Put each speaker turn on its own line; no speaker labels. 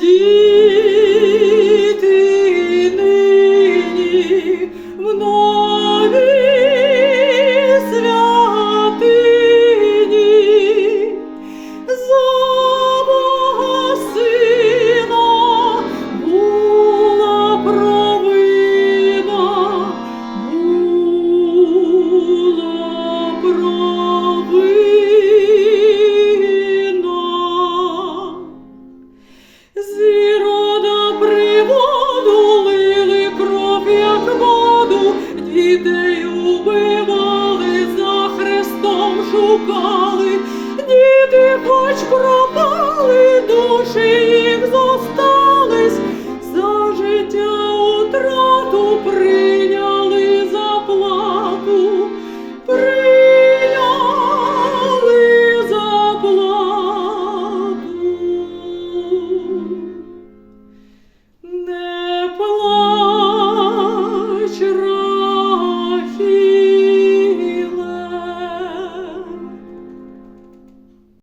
dit як воду, дітей убивали, за Христом шукали, діти хоч пропали душі.